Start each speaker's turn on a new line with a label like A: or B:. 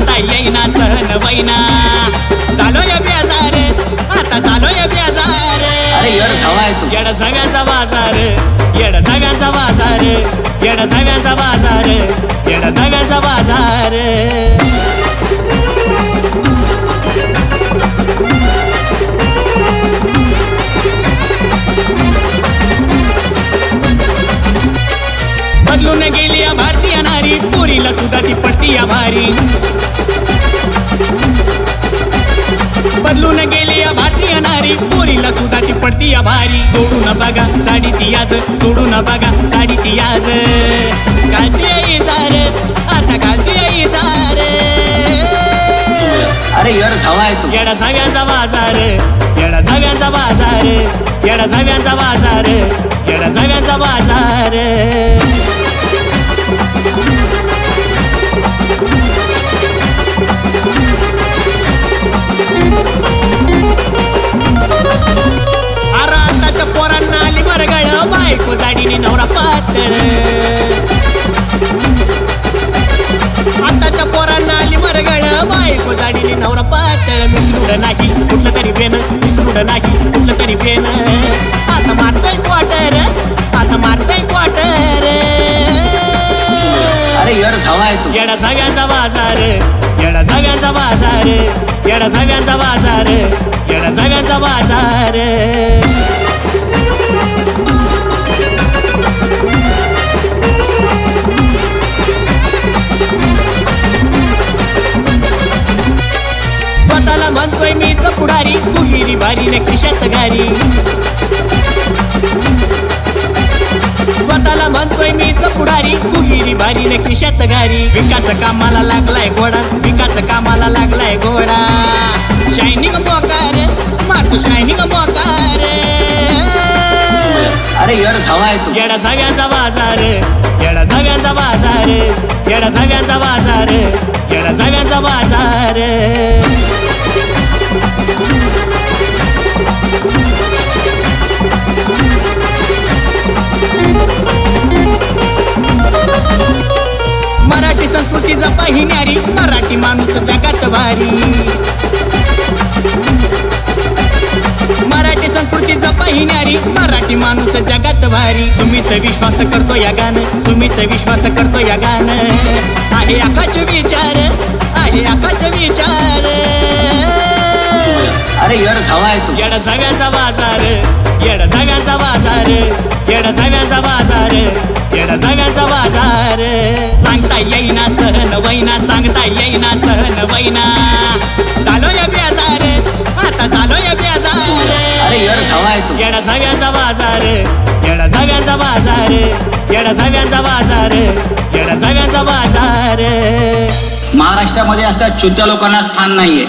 A: सांगता येईना सहन वैना चालो या बेजार आता चालो या बेजार
B: येड
A: सगळ्यांचा बाजार येड सगळ्यांचा बाजार येड सगळ्यांचा बाजार येड सगळ्यांचा बाजार. पोरीला सुद्धा ती पडती या भारी बदलून गेली या भारतीय नारी. पोरीला सुद्धा ती पडती या भारी सोडून बघा साडी ती आज. सोडून बघा साडी ती आज. घालती आता घालती आई चार
B: अरे येड झावा आहे तू.
A: येडा सगळ्यांचा बाजार येडा सगळ्यांचा बाजार येडा सगळ्यांचा बाजार येडा सगळ्यांचा बाजार बायको जाडीने नवरा पातळ. आताच्या पोरांना आली मरगळ. बायको जाडीने नवरा पातळ. मिसरूड नाही कुठलं तरी बेन मिसरूड नाही कुठलं तरी बेन आता मारतय क्वार्टर आता मारतय क्वार्टर
B: अरे येड झावा आहे तू.
A: येडा सगळ्यांचा बाजार. येडा सगळ्यांचा बाजार. येडा सगळ्यांचा बाजार. येडा सगळ्यांचा बाजार. म्हणतोय मीच पुढारी तू हिरी भारी ने खिशात गारी. स्वतःला म्हणतोय मीच पुढारी तू हिरी भारी ने खिशात गारी. विकास कामाला लागलाय घोडा विकास कामाला लागलाय घोडा. शायनिंग मोकार मारतो शायनिंग मोकार
B: अरे येड झावा आहे तू.
A: येडा सगळ्यांचा बाजार येडा सगळ्यांचा बाजार येडा सगळ्यांचा बाजार येडा सगळ्यांचा बाजार मराठी संस्कृती जपा ही न्यारी मराठी माणूस जगात भारी. मराठी संस्कृती जपा न्यारी मराठी माणूस जगात भारी. सुमित विश्वास करतो या गाणं सुमित विश्वास करतो या गाणं. आहे आकाश विचार आहे आकाश विचार.
B: अरे येड झावा आहे तू.
A: येडा सगळ्यांचा बाजार येडा सगळ्यांचा बाजार येडा सगळ्यांचा बाजार येडा सगळ्यांचा बाजार. सांगता येईना वैना सांगता येईना सहन वैना. चालो या बेजार आता चालो या बेजार
B: अरे येड झावा आहे तू.
A: येडा सगळ्यांचा बाजार येडा सगळ्यांचा बाजार येडा सगळ्यांचा बाजार येडा सगळ्यांचा बाजार.
B: महाराष्ट्रामध्ये अशा चुत्या लोकांना स्थान नाहीये.